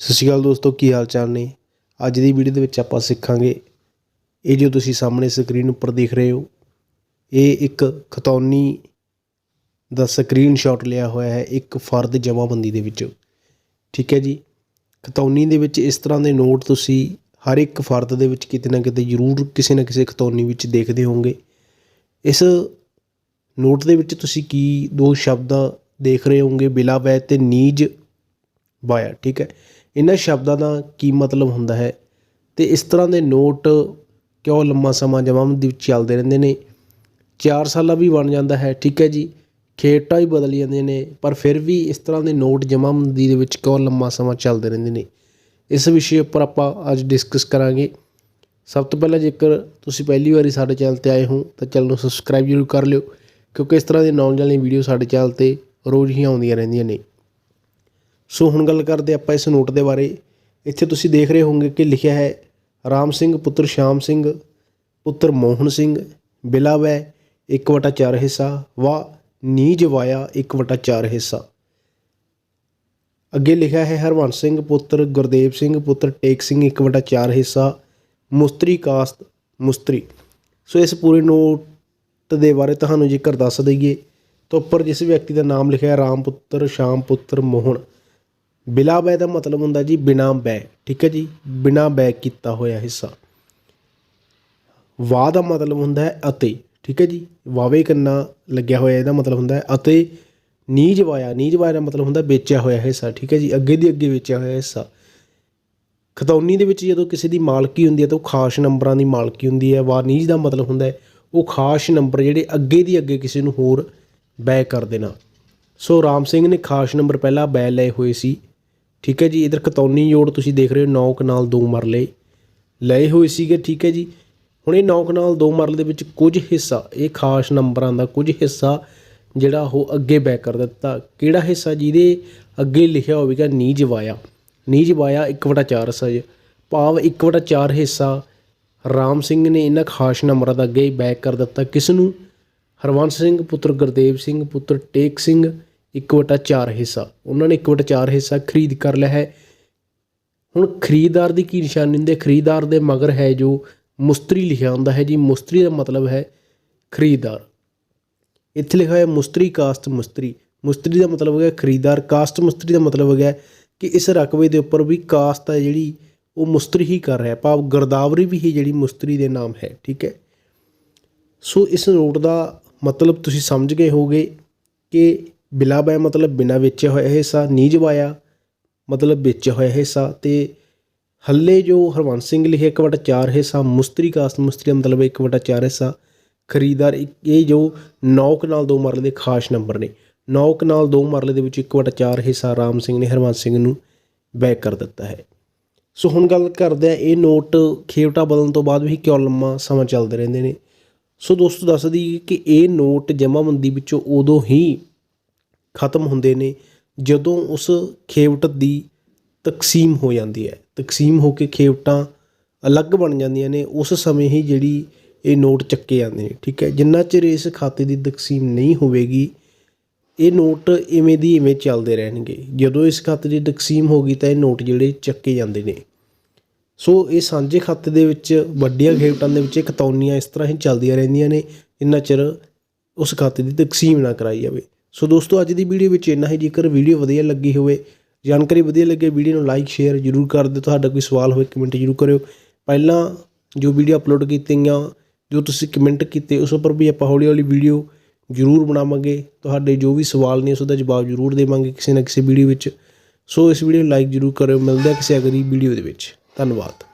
ਸਤਿ ਸ਼੍ਰੀ ਅਕਾਲ ਦੋਸਤੋ, ਕੀ ਹਾਲ ਚਾਲ ਨੇ? ਅੱਜ ਦੀ ਵੀਡੀਓ ਦੇ ਵਿੱਚ ਆਪਾਂ ਸਿੱਖਾਂਗੇ ਇਹ ਜੋ ਤੁਸੀਂ ਸਾਹਮਣੇ ਸਕਰੀਨ ਉੱਪਰ ਦੇਖ ਰਹੇ ਹੋ, ਇਹ ਇੱਕ ਖਤੌਨੀ ਦਾ ਸਕਰੀਨਸ਼ਾਟ ਲਿਆ ਹੋਇਆ ਹੈ ਇੱਕ ਫਰਦ ਜਮ੍ਹਾਂਬੰਦੀ ਦੇ ਵਿੱਚ। ਠੀਕ ਹੈ ਜੀ? ਖਤੌਨੀ ਦੇ ਵਿੱਚ ਇਸ ਤਰ੍ਹਾਂ ਦੇ ਨੋਟ ਤੁਸੀਂ ਹਰ ਇੱਕ ਫਰਦ ਦੇ ਵਿੱਚ ਕਿਤੇ ਨਾ ਕਿਤੇ ਜ਼ਰੂਰ ਕਿਸੇ ਨਾ ਕਿਸੇ ਖਤੌਨੀ ਵਿੱਚ ਦੇਖਦੇ ਹੋਵੋਗੇ। ਇਸ ਨੋਟ ਦੇ ਵਿੱਚ ਤੁਸੀਂ ਕੀ ਦੋ ਸ਼ਬਦ ਦੇਖ ਰਹੇ ਹੋਵੋਗੇ, ਬਿਲਾ ਵੈ ਤੇ ਨੀਜ ਬਾਇਆ ਠੀਕ ਹੈ? ਇਹਨਾਂ ਸ਼ਬਦਾਂ ਦਾ ਕੀ ਮਤਲਬ ਹੁੰਦਾ ਹੈ? ਅਤੇ ਇਸ ਤਰ੍ਹਾਂ ਦੇ ਨੋਟ ਕਿਉਂ ਲੰਮਾ ਸਮਾਂ ਜਮਾਬੰਦੀ ਵਿੱਚ ਚੱਲਦੇ ਰਹਿੰਦੇ ਨੇ? ਚਾਰ ਸਾਲਾਂ ਵੀ ਬਣ ਜਾਂਦਾ ਹੈ, ਠੀਕ ਹੈ ਜੀ। ਖੇਟਾਂ ਹੀ ਬਦਲ ਜਾਂਦੀਆਂ ਨੇ, ਪਰ ਫਿਰ ਵੀ ਇਸ ਤਰ੍ਹਾਂ ਦੇ ਨੋਟ ਜਮਾਬੰਦੀ ਦੇ ਵਿੱਚ ਕਿਉਂ ਲੰਮਾ ਸਮਾਂ ਚੱਲਦੇ ਰਹਿੰਦੇ ਨੇ? ਇਸ ਵਿਸ਼ੇ ਉੱਪਰ ਆਪਾਂ ਅੱਜ ਡਿਸਕਸ ਕਰਾਂਗੇ। ਸਭ ਤੋਂ ਪਹਿਲਾਂ ਜੇਕਰ ਤੁਸੀਂ ਪਹਿਲੀ ਵਾਰੀ ਸਾਡੇ ਚੈਨਲ ਤੇ ਆਏ ਹੋ, ਤਾਂ ਚੈਨਲ ਨੂੰ ਸਬਸਕ੍ਰਾਈਬ ਜ਼ਰੂਰ ਕਰ ਲਿਓ, ਕਿਉਂਕਿ ਇਸ ਤਰ੍ਹਾਂ ਦੇ ਨੌਲੇਜ ਵਾਲੀਆਂ ਵੀਡੀਓ ਸਾਡੇ ਚੈਨਲ ਤੇ ਰੋਜ਼ ਹੀ ਆਉਂਦੀਆਂ ਰਹਿੰਦੀਆਂ ਨੇ। ਸੋ ਹੁਣ ਗੱਲ ਕਰਦੇ ਆਪਾਂ ਇਸ ਨੋਟ ਦੇ ਬਾਰੇ। ਇੱਥੇ ਤੁਸੀਂ ਦੇਖ ਰਹੇ ਹੋਵੋਗੇ ਕਿ ਲਿਖਿਆ ਹੈ, ਰਾਮ ਸਿੰਘ ਪੁੱਤਰ ਸ਼ਾਮ ਸਿੰਘ, ਪੁੱਤਰ ਮੋਹਨ ਸਿੰਘ ਬਿਲਾਵੈ 1/4 ਹਿੱਸਾ, ਵਾ, ਨੀਜ ਵਾਇਆ 1/4 ਹਿੱਸਾ। ਅੱਗੇ ਲਿਖਿਆ ਹੈ, ਹਰਵੰਸ ਸਿੰਘ ਪੁੱਤਰ, ਗੁਰਦੇਵ ਸਿੰਘ ਪੁੱਤਰ, ਟੇਕ ਸਿੰਘ 1/4 ਹਿੱਸਾ, ਮੁਸਤਰੀ ਕਾਸਤ, ਮੁਸਤਰੀ। ਸੋ ਇਸ ਪੂਰੇ ਨੋਟ ਦੇ ਬਾਰੇ ਤੁਹਾਨੂੰ ਜੇਕਰ ਦੱਸ ਦਈਏ, ਤਾਂ ਉੱਪਰ ਜਿਸ ਵਿਅਕਤੀ ਦਾ ਨਾਮ ਲਿਖਿਆ ਹੈ, ਰਾਮ ਪੁੱਤਰ, ਸ਼ਾਮ ਪੁੱਤਰ, ਮੋਹਨ ਬਿਲਾ ਬੈ ਦਾ ਮਤਲਬ ਹੁੰਦਾ ਜੀ ਬਿਨਾ ਬੈ ਠੀਕ ਹੈ ਜੀ? ਬਿਨਾ ਬੈ ਕੀਤਾ ਹੋਇਆ ਹਿੱਸਾ। ਵਾ ਦਾ ਮਤਲਬ ਹੁੰਦਾ ਹੈ ਅਤੇ, ਠੀਕ ਹੈ ਜੀ? ਵਾਵੇ ਕੰਨਾ ਲੱਗਿਆ ਹੋਇਆ ਇਹਦਾ ਮਤਲਬ ਹੁੰਦਾ ਹੈ ਅਤੇ ਨੀਜ ਵਾਇਆ ਨੀਜ ਵਾਇਆ ਦਾ ਮਤਲਬ ਹੁੰਦਾ ਵੇਚਿਆ ਹੋਇਆ ਹਿੱਸਾ, ਠੀਕ ਹੈ ਜੀ? ਅੱਗੇ ਦੀ ਅੱਗੇ ਵੇਚਿਆ ਹੋਇਆ ਹਿੱਸਾ। ਖਤੌਨੀ ਦੇ ਵਿੱਚ ਜਦੋਂ ਕਿਸੇ ਦੀ ਮਾਲਕੀ ਹੁੰਦੀ ਹੈ ਤਾਂ ਉਹ ਖਾਸ ਨੰਬਰਾਂ ਦੀ ਮਾਲਕੀ ਹੁੰਦੀ ਹੈ। ਵਾਰਨੀਜ ਦਾ ਮਤਲਬ ਹੁੰਦਾ ਹੈ, ਉਹ ਖਾਸ ਨੰਬਰ ਜਿਹੜੇ ਅੱਗੇ ਦੀ ਅੱਗੇ ਕਿਸੇ ਨੂੰ ਹੋਰ ਬੈ ਕਰ ਦੇਣਾ। ਸੋ ਰਾਮ ਸਿੰਘ ਨੇ ਖਾਸ ਨੰਬਰ ਪਹਿਲਾਂ ਬੈ ਲਏ ਹੋਏ ਸੀ। ਠੀਕ ਹੈ ਜੀ, ਇਧਰ ਕਤੌਨੀ ਜੋੜ ਤੁਸੀਂ ਦੇਖ ਰਹੇ ਹੋ ਨੌ ਕਨਾਲ ਦੋ ਮਰਲੇ ਲਏ ਹੋਏ ਸੀਗੇ, ਠੀਕ ਹੈ ਜੀ। ਹੁਣ ਇਹ ਨੌ ਕਨਾਲ ਦੋ ਮਰਲੇ ਦੇ ਵਿੱਚ ਕੁਝ ਹਿੱਸਾ, ਇਹ ਖਾਸ ਨੰਬਰਾਂ ਦਾ ਕੁਝ ਹਿੱਸਾ ਜਿਹੜਾ ਉਹ ਅੱਗੇ ਬੈਕ ਕਰ ਦਿੱਤਾ। ਕਿਹੜਾ ਹਿੱਸਾ ਜਿਹਦੇ ਅੱਗੇ ਲਿਖਿਆ ਹੋਵੇਗਾ, ਨੀਜ ਵਾਇਆ। ਨੀਜ ਵਾਇਆ 1/4 ਸਜ ਭਾਵ 1/4 ਹਿੱਸਾ ਰਾਮ ਸਿੰਘ ਨੇ ਇਹਨਾਂ ਖਾਸ ਨੰਬਰਾਂ ਦਾ ਅੱਗੇ ਬੈਕ ਕਰ ਦਿੱਤਾ। ਕਿਸ ਨੂੰ? ਹਰਵੰਸ ਸਿੰਘ, ਪੁੱਤਰ ਗੁਰਦੇਵ ਸਿੰਘ, ਪੁੱਤਰ ਟੇਕ ਸਿੰਘ 1/4 ਹਿੱਸਾ। ਉਹਨਾਂ ਨੇ 1/4 ਹਿੱਸਾ ਖਰੀਦ ਕਰ ਲਿਆ ਹੈ। ਹੁਣ ਖਰੀਦਦਾਰ ਦੀ ਕੀ ਨਿਸ਼ਾਨੀ ਹੁੰਦੀ ਹੈ? ਖਰੀਦਦਾਰ ਦੇ ਮਗਰ ਹੈ ਜੋ ਮੁਸਤਰੀ ਲਿਖਿਆ ਹੁੰਦਾ ਹੈ ਜੀ। ਮੁਸਤਰੀ ਦਾ ਮਤਲਬ ਹੈ ਖਰੀਦਦਾਰ। ਇੱਥੇ ਲਿਖਿਆ ਹੋਇਆ ਮੁਸਤਰੀ ਕਾਸਟ ਮੁਸਤਰੀ। ਮੁਸਤਰੀ ਦਾ ਮਤਲਬ ਹੋ ਗਿਆ ਖਰੀਦਦਾਰ। ਕਾਸਟ ਮੁਸਤਰੀ ਦਾ ਮਤਲਬ ਹੋ ਗਿਆ ਕਿ ਇਸ ਰਕਬੇ ਦੇ ਉੱਪਰ ਵੀ ਕਾਸ਼ਤ ਹੈ ਜਿਹੜੀ ਉਹ ਮੁਸਤਰੀ ਹੀ ਕਰ ਰਿਹਾ ਭਾਵ ਗਰਦਾਵਰੀ ਵੀ ਹੀ ਜਿਹੜੀ ਮੁਸਤਰੀ ਦੇ ਨਾਮ ਹੈ। ਠੀਕ ਹੈ? ਸੋ ਇਸ ਨੋਟ ਦਾ ਮਤਲਬ ਤੁਸੀਂ ਸਮਝ ਗਏ ਹੋਗੇ ਕਿ ਬਿਲਾ ਬਿਲਾਬੈ ਮਤਲਬ ਬਿਨਾ ਵੇਚਿਆ ਹੋਇਆ ਹਿੱਸਾ ਨੀਜ ਵਾਇਆ ਮਤਲਬ ਵੇਚਿਆ ਹੋਇਆ ਹਿੱਸਾ ਤੇ ਹੱਲੇ ਜੋ ਹਰਵੰਸ ਸਿੰਘ ਲਿਖਿਆ 1/4 ਹਿੱਸਾ, ਮੁਸਤਰੀ ਕਾਸਤ ਮੁਸਤਰੀ ਦਾ ਮਤਲਬ 1/4 ਹਿੱਸਾ, ਖਰੀਦਦਾਰ ਇੱਕ- ਇਹ ਜੋ ਨੌਕ ਨਾਲ ਦੋ ਮਰਲੇ ਦੇ ਖਾਸ ਨੰਬਰ ਨੇ। ਨੌਕ ਨਾਲ ਦੋ ਮਰਲੇ ਦੇ ਵਿੱਚ 1/4 ਹਿੱਸਾ ਰਾਮ ਸਿੰਘ ਨੇ ਹਰਵੰਸ ਸਿੰਘ ਨੂੰ ਬੈਕ ਕਰ ਦਿੱਤਾ ਹੈ। ਸੋ ਹੁਣ ਗੱਲ ਕਰਦੇ ਆ ਇਹ ਨੋਟ ਖੇਵਟਾ ਬਦਲਣ ਤੋਂ ਬਾਅਦ ਵੀ ਕਿਉਂ ਲੰਮਾ ਸਮਾਂ ਚੱਲਦੇ ਰਹਿੰਦੇ ਨੇ। ਸੋ ਦੋਸਤੋ, ਦੱਸ ਦਈਏ ਕਿ ਇਹ ਨੋਟ ਜਮ੍ਹਾਂਬੰਦੀ ਵਿੱਚੋਂ ਉਦੋਂ ਹੀ ਖਤਮ ਹੁੰਦੇ ਨੇ, ਜਦੋਂ ਉਸ ਖੇਵਟ ਦੀ ਤਕਸੀਮ ਹੋ ਜਾਂਦੀ ਹੈ। ਤਕਸੀਮ ਹੋ ਕੇ ਖੇਵਟਾਂ ਅਲੱਗ ਬਣ ਜਾਂਦੀਆਂ ਨੇ, ਉਸ ਸਮੇਂ ਹੀ ਜਿਹੜੀ ਇਹ ਨੋਟ ਚੱਕੇ ਜਾਂਦੇ ਨੇ, ਠੀਕ ਹੈ। ਜਿੰਨਾ ਚਿਰ ਇਸ ਖਾਤੇ ਦੀ ਤਕਸੀਮ ਨਹੀਂ ਹੋਵੇਗੀ, ਇਹ ਨੋਟ ਇਵੇਂ ਦੀ ਇਵੇਂ ਚੱਲਦੇ ਰਹਿਣਗੇ। ਜਦੋਂ ਇਸ ਖਾਤੇ ਦੀ ਤਕਸੀਮ ਹੋ ਗਈ ਤਾਂ ਇਹ ਨੋਟ ਜਿਹੜੇ ਚੱਕੇ ਜਾਂਦੇ ਨੇ। ਸੋ ਇਹ ਸਾਂਝੇ ਖਾਤੇ ਦੇ ਵਿੱਚ, ਵੱਡੀਆਂ ਖੇਵਟਾਂ ਦੇ ਵਿੱਚ ਇਹ ਖਤੌਨੀਆਂ ਇਸ ਤਰ੍ਹਾਂ ਹੀ ਚੱਲਦੀਆਂ ਰਹਿੰਦੀਆਂ ਨੇ ਇੰਨਾ ਚਿਰ ਉਸ ਖਾਤੇ ਦੀ ਤਕਸੀਮ ਨਾ ਕਰਾਈ ਜਾਵੇ। ਸੋ ਦੋਸਤੋ, ਅੱਜ ਦੀ ਵੀਡੀਓ ਵਿੱਚ ਇੰਨਾ ਹੀ। ਜੇਕਰ ਵੀਡੀਓ ਵਧੀਆ ਲੱਗੀ ਹੋਵੇ, ਜਾਣਕਾਰੀ ਵਧੀਆ ਲੱਗੇ, ਵੀਡੀਓ ਨੂੰ ਲਾਈਕ ਸ਼ੇਅਰ ਜਰੂਰ ਕਰ ਦਿਓ। ਤੁਹਾਡਾ ਕੋਈ ਸਵਾਲ ਹੋਵੇ ਕਮੈਂਟ ਜਰੂਰ ਕਰਿਓ। ਪਹਿਲਾਂ ਜੋ ਵੀਡੀਓ ਅਪਲੋਡ ਕੀਤੀਆਂ, ਜੋ ਤੁਸੀਂ ਕਮੈਂਟ ਕੀਤੇ, ਉਸ ਉੱਪਰ ਵੀ ਆਪਾਂ ਹੌਲੀ ਹੌਲੀ ਵੀਡੀਓ ਜਰੂਰ ਬਣਾਵਾਂਗੇ। ਤੁਹਾਡੇ ਜੋ ਵੀ ਸਵਾਲ ਨੇ, ਉਸ ਦਾ ਜਵਾਬ ਜਰੂਰ ਦੇਵਾਂਗੇ ਕਿਸੇ ਨਾ ਕਿਸੇ ਵੀਡੀਓ ਵਿੱਚ। ਸੋ ਇਸ ਵੀਡੀਓ ਨੂੰ ਲਾਈਕ ਜਰੂਰ ਕਰਿਓ। ਮਿਲਦਾ ਕਿਸੇ ਅਗਲੀ ਵੀਡੀਓ ਦੇ ਵਿੱਚ। ਧੰਨਵਾਦ।